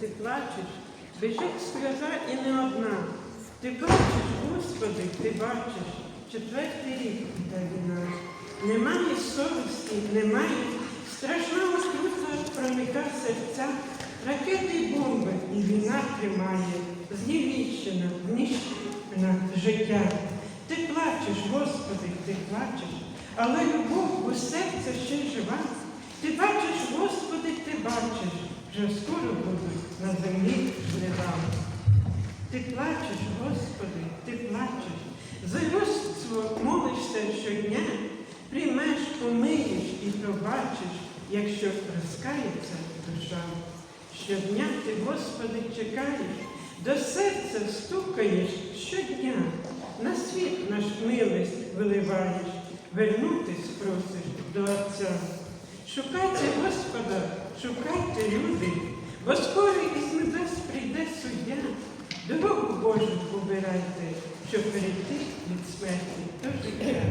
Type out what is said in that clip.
Ти плачеш, біжить сльоза і не одна. Ти бачиш, Господи, ти бачиш, четвертий рік іде війна. Немає совісті, немає. Страшна отрута проникає серця, ракети й бомби, і війна тримає, знівіщена, знищена життя. Ти плачеш, Господи, ти плачеш, але любов у серця ще жива. Ти бачиш, Господи, ти бачиш, вже скоро будуть на землі жнива. Ти плачеш, Господи, ти плачеш, за людство молишся щодня, приймеш, помиєш і пробачиш, якщо розкається душа. Щодня ти, Господи, чекаєш, до серця стукаєш щодня, на світ наш милость виливаєш, вернутись просиш до Отця. Шукайте Господа, шукайте люди, бо скоро кожен обирайте, що перейти від смерті до життя.